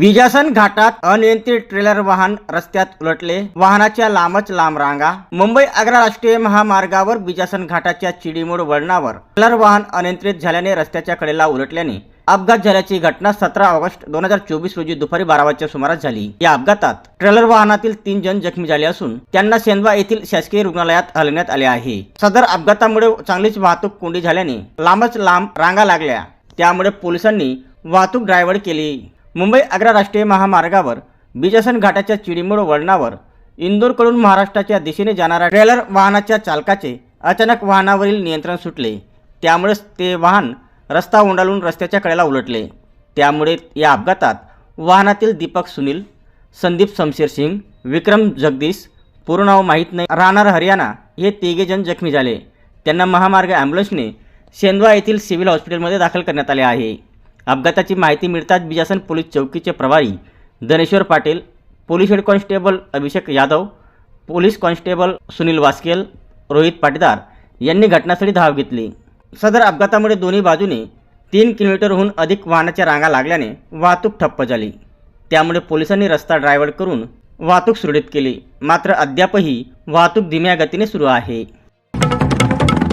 विजासन घाटात अनियंत्रित ट्रेलर वाहन रस्त्यात उलटले. वाहनाच्या लांबच लांब रांगा. मुंबई आग्रा राष्ट्रीय महामार्गावर विजासन घाटाच्या चिडीमोड वळणावर ट्रेलर वाहन अनियंत्रित झाल्याने रस्त्याच्या कडेला उलटल्याने अपघात झाल्याची घटना सतरा ऑगस्ट दोन हजार चोवीस रोजी दुपारी बारा वाजच्या सुमारास झाली. या अपघातात ट्रेलर वाहनातील तीन जण जखमी झाले असून त्यांना सेंदवा येथील शासकीय रुग्णालयात हलवण्यात आले आहे. सदर अपघातामुळे चांगलीच वाहतूक कोंडी झाल्याने लांबच लांब रांगा लागल्या. त्यामुळे पोलिसांनी वाहतूक ड्रायव्हर केली. मुंबई आग्रा राष्ट्रीय महामार्गावर बिजासन घाटाच्या चिडीमोड वळणावर इंदोरकडून महाराष्ट्राच्या दिशेने जाणाऱ्या ट्रेलर वाहनाच्या चालकाचे अचानक वाहनावरील नियंत्रण सुटले. त्यामुळेच ते वाहन रस्ता ओंडाळून रस्त्याच्या कडेला उलटले. त्यामुळे या अपघातात वाहनातील दीपक सुनील संदीप समशेर सिंग विक्रम जगदीश पूर्ण नाव माहीत नाही राहणार हरियाणा हे तिघेजण जखमी झाले. त्यांना महामार्ग ॲम्ब्युलन्सने शेंदवा येथील सिव्हिल हॉस्पिटलमध्ये दाखल करण्यात आले आहे. अपघाताची माहिती मिळताच बिजासन पोलीस चौकीचे प्रभारी Dhaneshwar Patil police head constable Abhishek Yadav police constable Sunil Waskel Rohit Patidar यांनी घटनास्थळी धाव घेतली. सदर अपघातामुळे दोन्ही बाजूने तीन किलोमीटरहून अधिक वाहनाच्या रांगा लागल्याने वाहतूक ठप्प झाली. त्यामुळे पोलिसांनी रस्ता ड्रायव्हर करून वाहतूक सुरळीत केली. मात्र अद्यापही वाहतूक धीम्या गतीने सुरू आहे.